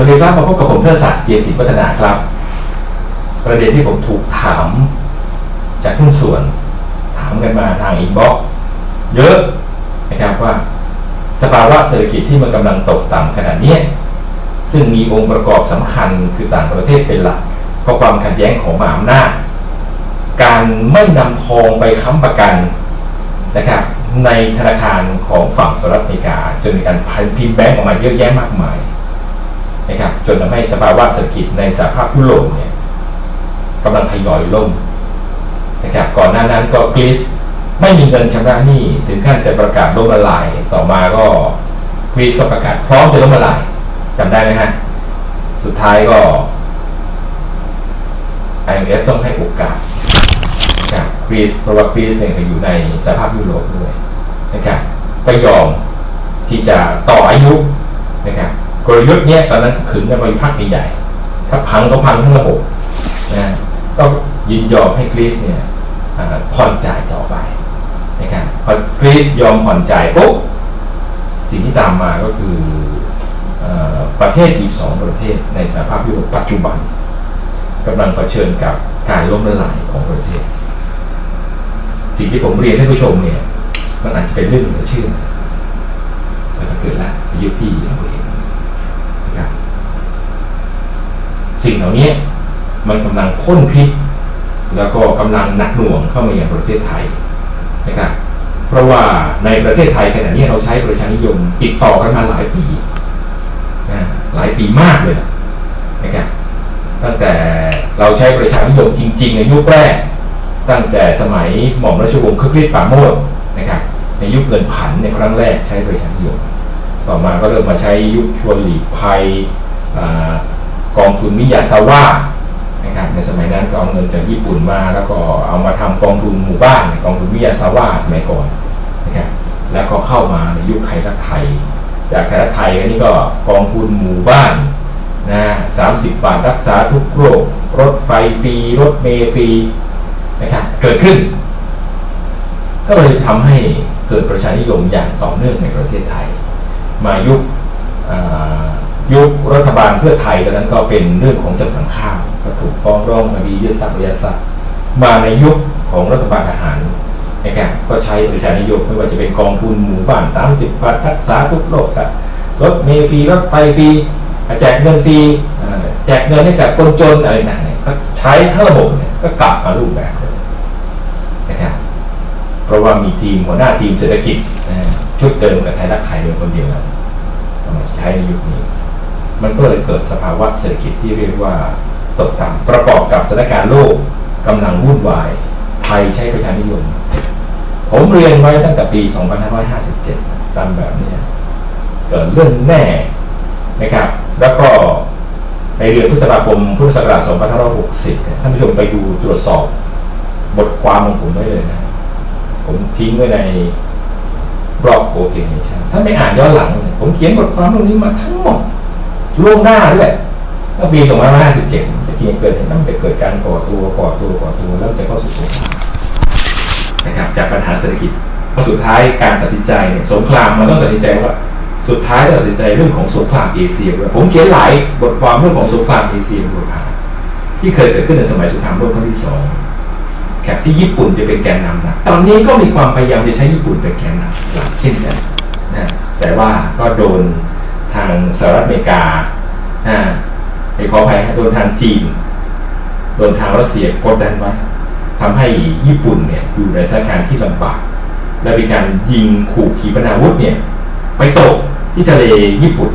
สวัสดีครับมาพบกับผมเทอศักดิ์เจียมกิจวัฒนาครับ ประเด็นที่ผมถูกถาม จากหุ้นส่วน ถามกันมาทางอินบ็อกเยอะนะครับว่า สภาวะเศรษฐกิจที่มันกำลังตกต่ำขนาดนี้ซึ่งมีองค์ประกอบสำคัญคือต่างประเทศเป็นหลัก เพราะความขัดแย้งของมหาอำนาจการไม่นำทองไปค้ำประกันนะครับ ในธนาคารของฝั่งสหรัฐอเมริกาจนมีการพิมพ์แบงก์ออกมาเยอะแยะมากมาย นะครับจนทำให้สภาวะเศรษฐกิจในสหภาพยุโรปเนี่ยกำลังทยอยล่มนะครับก่อนหน้านั้นก็กรีซไม่มีเงินชำระหนี้ถึงขั้นจะประกาศล้มละลาย ต่อมาก็กรีซก็ประกาศพร้อมจะล้มละลายจำได้ไหมฮะสุดท้ายก็ IMF ต้องให้โอกาสนะครับกรีซเพราะว่ากรีซเองก็อยู่ในสภาพยุโรปด้วยนะครับก็ยอมที่จะต่ออายุนะครับ กลยุทธ์เนี้ยตอนนั้นขึงกันไปพักใหญ่ๆถ้าพังก็พังทั้งระบบนะก็ยินยอมให้กรีซเนี่ยผ่อนจ่ายต่อไปนะครับพอกรีซยอมผ่อนจ่ายปุ๊บสิ่งที่ตามมาก็คือประเทศอีกสองประเทศในสหภาพยุโรปปัจจุบันกำลังเผชิญกับการล้มละลายของประเทศ สิ่งที่ผมเรียนให้ผู้ชมเนี่ยมันอาจจะเป็นเรื่องเหลือเชื่อแต่มันเกิดแล้วอายุที่เราเองนะครับ สิ่งเหล่านี้มันกำลังพ่นพิษ แล้วก็กำลังหนักหน่วงเข้ามาอย่างประเทศไทยนะครับเพราะว่าในประเทศไทยขณะนี้เราใช้ประชานิยมติดต่อกันมาหลายปีนะหลายปีมากเลยนะครับตั้งแต่เราใช้ประชานิยมจริง ๆ ในยุคแรก ตั้งแต่สมัยหม่อมราชวงศ์คึกฤทธิ์ปราโมทนะครับในยุคเงินผันในครั้งแรกใช้ประชานิยม ต่อมาก็เริ่มมาใช้ยุคชวนหลีกภัย กองทุนมิยาซาว่านะครับในสมัยนั้นก็เอาเงินจากญี่ปุ่นมาแล้วก็เอามาทำกองทุนหมู่บ้านกองทุนมิยาซาว่าสมัยก่อนนะครับแล้วก็เข้ามาในยุคไทยรักไทย จากไทยรักไทยอันนี้ก็กองทุนหมู่บ้านนะสามสิบบาทรักษาทุกโรครถไฟฟรีรถเมล์ฟรีนะครับเกิดขึ้น ก็เลยทำให้เกิดประชานิยมอย่างต่อเนื่องในประเทศไทย มายุค ยุครัฐบาลเพื่อไทยตอนนั้นก็เป็นเรื่องของจำนำข้าวก็ถูกฟ้องร้องคดียึดทรัพย์ระยะทรัพย์มาในยุคของรัฐบาลทหารนะครับก็ใช้ประชานิยมไม่ว่าจะเป็นกองทุนหมู่บ้าน 30บาทรักษาทุกโรครถเมล์ฟรีรถไฟฟรีแจกเงินฟรีแจกเงินให้กับคนจนอะไรต่างๆก็ใช้ทั้งระบบเนี่ยก็กลับมารูปแบบเลยนะครับเพราะว่ามีทีมหัวหน้าทีมเศรษฐกิจชุดเดิมกับไทยรักไทยเป็นคนเดียวกันมาใช้ในยุคนี้ มันก็เลยเกิดสภาวะเศรษฐกิจที่เรียกว่าตกต่ำประกอบกับสถานการณ์โลกกำลังวุ่นวายไทยใช้ประชานิยม ผมเรียนไว้ตั้งแต่ปี 2557ตามแบบนี้เกิดเรื่องแน่นะครับ แล้วก็ในเดือนพฤษภาคมพุทธศักราช2560 ท่านผู้ชมไปดูตรวจสอบบทความของผมได้เลยนะ ผมทิ้งไว้ในบล็อกโอเคชันถ้าไม่อ่านย้อนหลังผมเขียนบทความเรื่องนี้มาทั้งหมด ล่วงหน้าด้วยตั้งปี2557จะเพียงเกิดเห็นมันจะเกิดการก่อตัวก่อตัวก่อตัวแล้วจะเข้าสู่สงครามนะครับจากปัญหาเศรษฐกิจพอสุดท้ายการตัดสินใจเนี่ยสงครามมันต้องตัดสินใจว่าสุดท้ายตัดสินใจเรื่องของสงครามเอเชียด้วยผมเขียนหลายบทความเรื่องของสงครามเอเชียบทความที่เคยเกิดขึ้นในสมัยสงครามโลกครั้งที่สองแถบที่ญี่ปุ่นจะเป็นแกนนำหลักตอนนี้ก็มีความพยายามจะใช้ญี่ปุ่นเป็นแกนนำหลักเช่นกันนะแต่ว่าก็โดน ทางสหรัฐอเมริกาอ่าไปขออภัยโดนทางจีน โดนทางรัสเซียกดดันไว้ทำให้ญี่ปุ่นเนี่ยอยู่ในสถานการณ์ที่ลำบาก และมีการยิงขู่ขีปนาวุธเนี่ยไปตกที่ทะเลญี่ปุ่น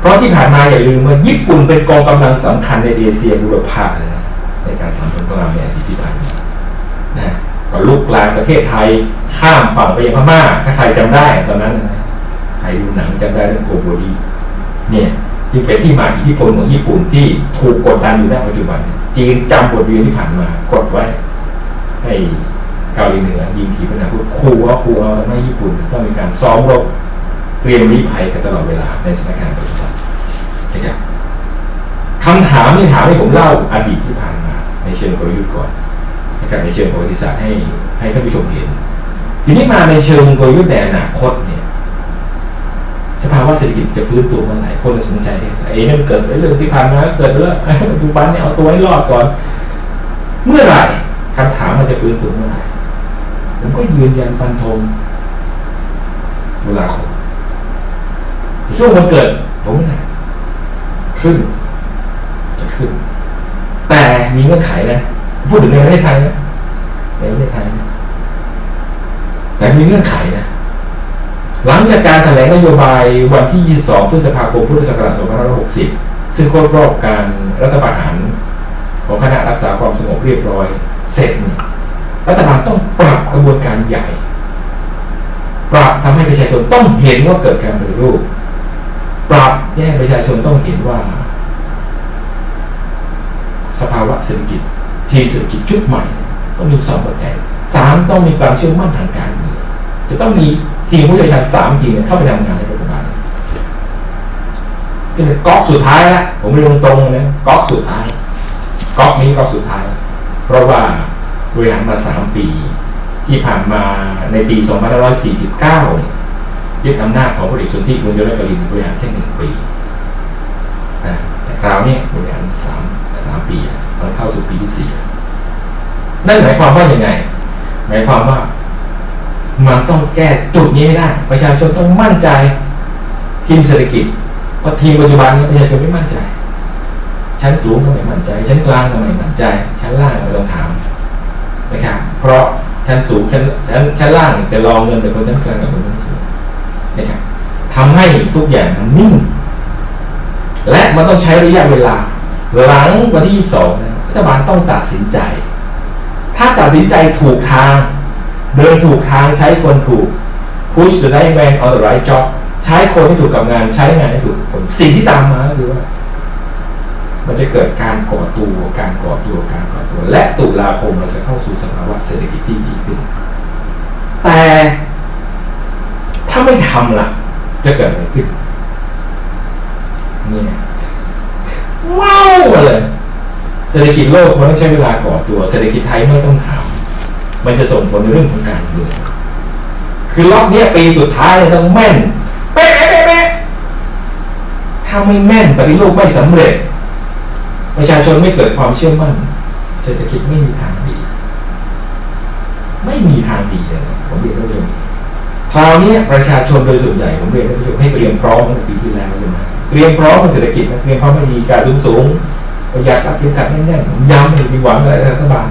เพราะที่ผ่านมาอย่าลืมว่าญี่ปุ่นเป็นกองกำลังสำคัญในเอเชียบุรพาเลยนะในการสัมพันธ์ของเราในอดีตที่ผ่านมานะก็ลุกลามประเทศไทยข้ามฝั่งไปยังพม่าถ้าใครจำได้ตอนนั้นนะใครดูหนังจำได้เรื่องโกโบรี เนี่ยที่เป็นที่มาอิทธิพลของญี่ปุ่นที่ถูกกดดันอยู่ในปัจจุบัน จีนจำบทเรียนที่ผ่านมากดไว้ให้เกาหลีเหนือยิงขีปนาวุธคูว่าคูเอาไม่ญี่ปุ่นต้องมีการซ้อมรบเตรียมรีภัยกันตลอดเวลาในสถานการณ์ปัจจุบันนะครับคำถามที่ถามให้ผมเล่าอดีตที่ผ่านมา ในเชิงกลยุทธ์ก่อนนะครับในเชิงประวัติศาสตร์ให้ให้ท่านผู้ชมเห็น ทีนี้มาในเชิงกลยุทธ์ในอนาคตเนี่ย สภาวะเศรษฐกิจจะฟื้นตัวเมื่อไหร่คนจะสนใจไอ้นี่มันเกิดเรื่องที่ผ่านมาเกิดเรื่องปัจจุบันเนี่ยเอาตัวให้รอดก่อน เมื่อไหร่คำถามมันจะฟื้นตัวเมื่อไหร่ผมก็ยืนยันฟันธงเวลาคมช่วงวันเกิดผมนะขึ้น จะขึ้น แต่มีเงื่อนไขนะพูดถึงในประเทศไทยนะในประเทศไทยนะแต่มีเงื่อนไขนะ หลังจากการแถลงนโยบายวันที่ 22 พฤษภาคม พุทธศักราช 2560 ซึ่งครบรอบการรัฐประหารของคณะรักษาความสงบเรียบร้อยเสร็จเนี่ยรัฐบาลต้องปรับกระบวนการใหญ่ ปรับทำให้ประชาชนต้องเห็นว่าเกิดการปฏิรูป ปรับแย่ประชาชนต้องเห็นว่า สภาวะเศรษฐกิจ ทีมเศรษฐกิจชุดใหม่ ต้องมีสองปัจจัยสามต้องมีความเชื่อมั่นทางการเมืองจะต้องมี ทีมผู้เชี่ยวชาญสามทีมเข้าไปทำงานในรัฐบาลจะเป็นก๊อกสุดท้ายละผมเรียนตรงๆนะก๊อกสุดท้ายก๊อกนี้ก๊อกสุดท้าย เพราะว่าบริหารมาสามปี ที่ผ่านมาในปี 2549เนี่ยยึดอำนาจของพลเอกสุนทรบุญยรัตกลินบริหารแค่หนึ่งปีแต่คราวนี้บริหารสามสามปีแล้วมันเข้าสู่ปีที่สี่นั่นหมายความว่าอย่างไง หมายความว่า มันต้องแก้จุดนี้ให้ได้ ประชาชนต้องมั่นใจ ทีมเศรษฐกิจเพราทีมปัจจุบันนี้ประชาชนไม่มั่นใจ ชั้นสูงก็ไม่มั่นใจ ชั้นกลางก็ไม่มั่นใจ ชั้นล่างไม่ต้องถามนะครับเพราะชั้นสูงชั้นชั้นชั้นล่างแต่รองเงินแต่คนชั้นกลางกับคนชั้นสูงนะครับทำให้ทุกอย่างมันนิ่ง และมันต้องใช้ระยะเวลา หลังวันที่ 22นะรัฐบาลต้องตัดสินใจ ถ้าตัดสินใจถูกทาง เดินถูกทางใช้คนถูก push the right man on the right job ใช้คนที่ถูกกับงานใช้งานให้ถูกผลสิ่งที่ตามมาคือว่า มันจะเกิดการก่อตัวการก่อตัวการก่อตัว และตุลาคมเราจะเข้าสู่สภาวะเศรษฐกิจที่ดีขึ้น แต่ถ้าไม่ทำล่ะ จะเกิดอะไรขึ้นเนี่ยว้าวเลยเศรษฐกิจโลกมันต้องใช้เวลาก่อตัว เศรษฐกิจไทยไม่ต้องทำ มันจะส่งผลในเรื่องของการเมืองคือรอบนี้ปีสุดท้ายต้องแม่นเป๊ะเป๊ะเป๊ะถ้าไม่แม่นปฏิรูปไม่สำเร็จ ประชาชนไม่เกิดความเชื่อมั่น เศรษฐกิจไม่มีทางดี ไม่มีทางดีเลยผมเรียนท่านผู้ชมคราวนี้ประชาชนโดยส่วนใหญ่ผมเรียนท่านผู้ชมให้เตรียมพร้อมตั้งแต่ปีที่แล้วเลยนะเตรียมพร้อมในเศรษฐกิจนะเตรียมพร้อมไม่มีการสูงสูงประหยัดรับเข็มขัดแน่นๆย้ำให้มีหวังอะไรรัฐบาล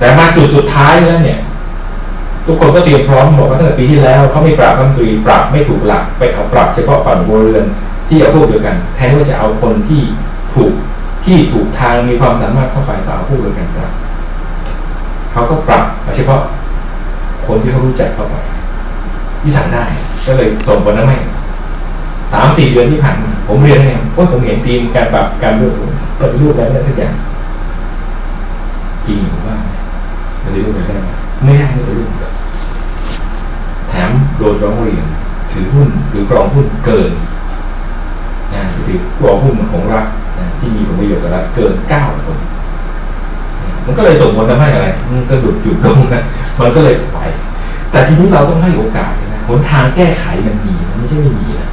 แต่มาจุดสุดท้ายแล้วเนี่ย ทุกคนก็เตรียมพร้อมบอกว่าตั้งแต่ปีที่แล้วเขาไม่ปรับรัฐมนตรีปรับไม่ถูกหลักไปเอาปรับเฉพาะฝั่งบเรือนที่เอาพวกเดียวกัน แทนที่จะเอาคนที่ถูกที่ถูกทางมีความสามารถเข้าไปก็เอาพวกเดียวกันปรับเขาก็ปรับเฉพาะคนที่เขารู้จักเข้าไปที่สั่งได้ก็เลยส่งผลนั้นไม่สามสี่เดือนที่ผ่านมาผมเรียนเนี่ยว่าผมเห็นทีมการปรับการเลือกปฏิรูปอะไรนั่นทุกอย่างจริงหรือว่า ปฏิรูปได้ไหมไม่ได้ไม่ปฏิรูปแถมโดนร้องเรียนถือหุ้นหรือกรองหุ้นเกินนะถือกรองหุ้นของรัฐนะที่มีผลประโยชน์กับรัฐเกินเก้าคน มันก็เลยส่งผลทำให้อะไรมันสะดุดหยุดลงนะมันก็เลยไป แต่ทีนี้เราต้องให้โอกาสนะหนทางแก้ไขมันมีนะไม่ใช่ไม่มีนะ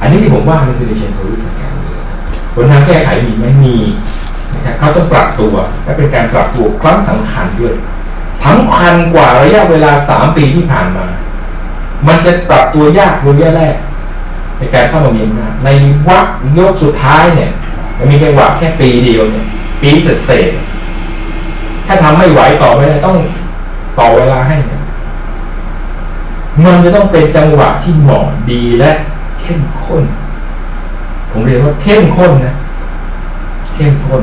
อันนี้ที่ผมว่ามันคือในเชิงของทางการเมืองหนทางแก้ไขมีไหมมี เขาต้องปรับตัวและเป็นการปรับตัวครั้งสำคัญด้วยสำคัญกว่าระยะเวลาสามปีที่ผ่านมา มันจะปรับตัวยากระยะแรก ในการเข้ามามีอำนาจในวักยกสุดท้ายเนี่ยมันมีจังหวะแค่ปีเดียวเนี่ยปีเสร็จเสร็จถ้าทำไม่ไหวต่อไปต้องต่อเวลาให้เนี่ยมันจะต้องเป็นจังหวะที่เหมาะดีและเข้มข้น ผมเรียนว่าเข้มข้นนะเข้มข้น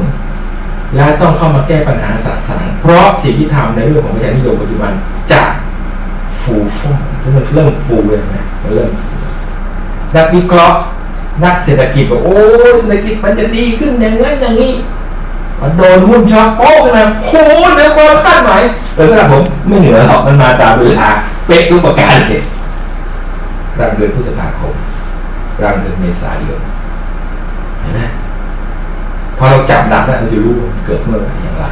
และต้องเข้ามาแก้ปัญหาสะสางเพราะสิ่งที่ทำในเรื่องของประชานิยมปัจจุบันจะฟูฟ่องที่มันเริ่มฟูเลยนะมันเริ่มนักวิเคราะห์นักเศรษฐกิจบอกโอ้เศรษฐกิจมันจะดีขึ้นอย่างนั้นอย่างนี้มันโดนหุ้นช็อตโอ้นะโหเหนือความคาดหมายแต่สำหรับผมไม่เหนือหรอกมันมาตามเวลาเป๊ะทุกประการเลยกลางเดือนพฤษภาคมกลางเดือนเมษายนเห็นไหม พอเราจับดักแล้เราจะรู้มันเกิดเมื่อไหร่อย่างไร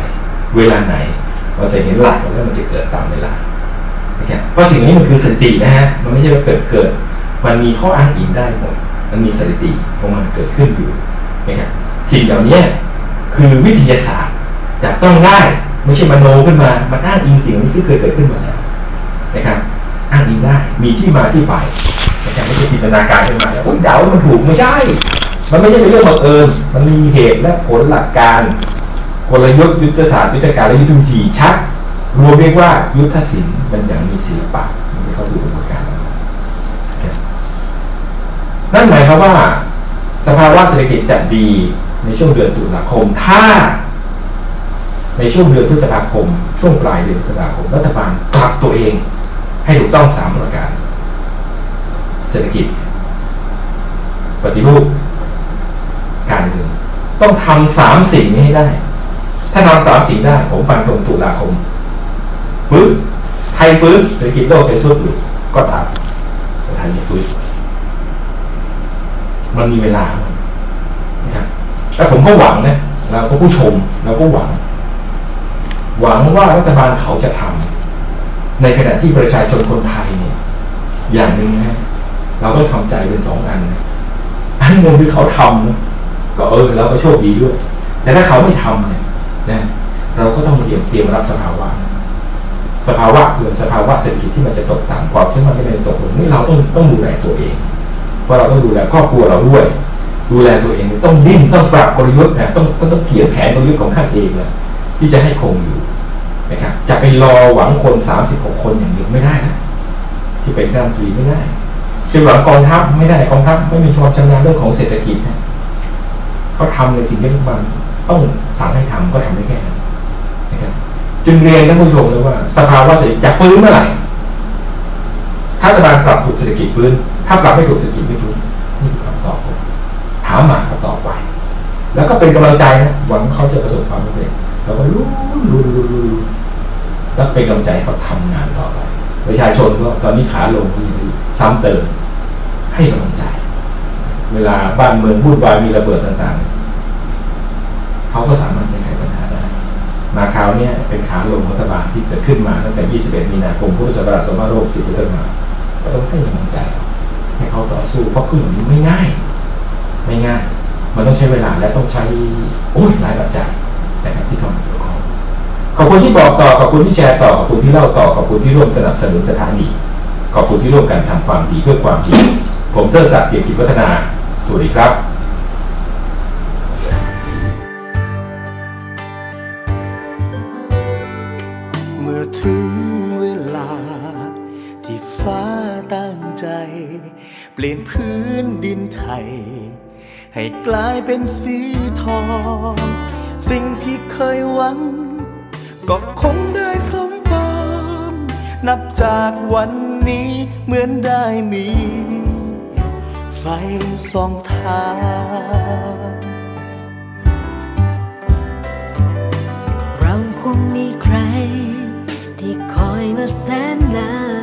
เวลาไหนเราจะเห็นหลักแล้วมันจะเกิดตามเวลานะครับเพราะสิ่งนี้มันคือสตินะฮะมันไม่ใช่ว่าเกิดเกิด มันมีข้ออ้างอิงได้หมดมันมีสถิติของมันเกิดขึ้นอยู่นะครับสิ่งเหล่านี้คือวิทยาศาสตร์จับต้องได้ไม่ใช่มโนขึ้นมา มันอ้างอิงสิ่งนี้ที่เคยเกิดขึ้นมาแล้วนะครับอ้างอิงได้มีที่มาที่ไปนะครับไม่ใช่จินตนาการขึ้นมาแล้วเดามันถูกไม่ใช่ มันไม่ใช่เป็นเรื่องบังเอิญมันมีเหตุและผลหลักการ กลยุทธ์ยุทธศาสตร์ยุทธการและยุทธวิธีชัดรวมเรียกว่ายุทธศิลป์มันอย่างมีศิลปะมันเข้าสู่กระบวนการนั่นหมายความว่า สภาวะเศรษฐกิจจะดีในช่วงเดือนตุลาคม ถ้า ในช่วงเดือนพฤษภาคม ช่วงปลายเดือนพฤษภาคมรัฐบาลปรับตัวเองให้ถูกต้องสามประการ เศรษฐกิจ ปฏิรูป ต้องทำสามสิ่งนี้ให้ได้ ถ้าทำสามสิ่งได้ ผมฟังตรงตุลาคมฟื้นไทยฟื้นเศรษฐกิจโลกเคยสุดอยู่ก็ตามแต่ไทยไม่ฟื้นมันมีเวลานะครับแต่ผมก็หวังนะเราก็ผู้ชมเราก็หวัง หวังว่ารัฐบาลเขาจะทำในขณะที่ประชาชนคนไทยเนี่ยอย่างหนึ่งนะเราก็ทำใจเป็นสองอันนะอันหนึ่งคือเขาทำ ก็เออเราก็โชคดีด้วย แต่ถ้าเขาไม่ทำเนี่ยนะเราก็ต้องเตรียมเตรียมรับสภาวะ สภาวะคือสภาวะเศรษฐกิจที่มันจะตกต่ำความเชื่อมั่นที่มันตกลงนี่เราต้องต้องดูแลตัวเอง เพราะเราต้องดูแลครอบครัวเราด้วย ดูแลตัวเองต้องดิ้นต้องปรับกลยุทธ์นะต้องต้องเขียนแผนกลยุทธ์ของท่านเองนะที่จะให้คงอยู่นะครับจะไปรอหวังคนสามสิบหกคนอย่างเดียวไม่ได้นะที่เป็นรัฐมนตรีไม่ได้จะหวังกองทัพไม่ได้กองทัพไม่มีความชำนาญเรื่องของเศรษฐกิจนะ เขาทำในสิ่งที่รัฐบาลต้องสั่งให้ทำก็ทำได้แค่นั้นนะครับจึงเรียนท่านผู้ชมเลยว่า สภาวะเศรษฐกิจจะฟื้นเมื่อไหร่ถ้ารัฐบาลปรับถูกเศรษฐกิจฟื้น ถ้าปรับไม่ถูกเศรษฐกิจไม่ฟื้นนี่คือคำตอบผมถามมาก็ตอบไปแล้วก็เป็นกำลังใจนะหวังเขาจะประสบความสำเร็จเราก็รู้รู้รู้รู้แล้วเป็นกำลังใจเขาทำงานต่อไปประชาชนก็ตอนนี้ขาลงก็ยังซ้ำเติมให้กำลัง เวลาบ้านเมืองวุ่นวายมีระเบิดต่างๆ เขาก็สามารถแก้ไขปัญหาได้ มาคราวนี้เป็นขาลงรัฐบาลที่เกิดขึ้นมาตั้งแต่ 21 มีนาคมพุทธศักราช2560เป็นต้นมาก็ต้องให้กำลังใจ ให้เขาต่อสู้เพราะขึ้นอย่างนี้ไม่ง่าย ไม่ง่าย มันต้องใช้เวลาและต้องใช้โอ้ยหลายปัจจัยนะครับที่เข้ามาเกี่ยวข้องขอบคุณที่บอกต่อขอบคุณที่แชร์ต่อขอบคุณที่เล่าต่อขอบคุณที่ร่วมสนับสนุนสถานีขอบคุณที่ร่วมกันทำความดีเพื่อความดีผมเทอศักดิ์เกียรติพัฒนา สวัสดีครับเมื่อถึงเวลา ที่ฟ้าตั้งใจ เปลี่ยนพื้นดินไทย ให้กลายเป็นสีทอง สิ่งที่เคยหวัง ก็คงได้สมปองนับจากวันนี้เหมือนได้มี ไฟสองทางเราคงมีใคร ที่คอยมาแสนนาน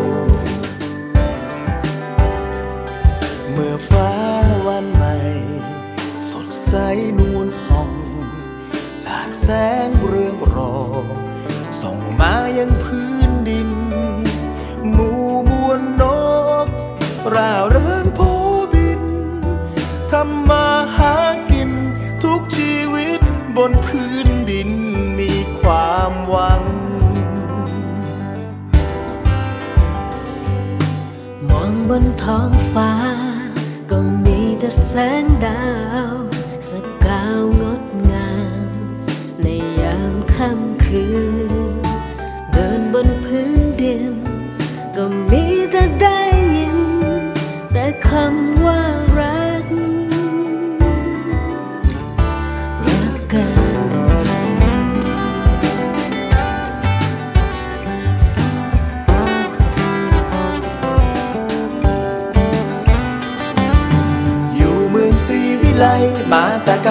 งเรืองรองส่งมายังพื้นดิน หมู่มวลนก ร่าเริงโพบิน ทำมาหากิน ทุกชีวิตบนพื้นดินมีความหวัง มองบนท้องฟ้า ก็มีแต่แสงดาว สกาวง ค่ำคืน เดินบนพื้นดินก็มี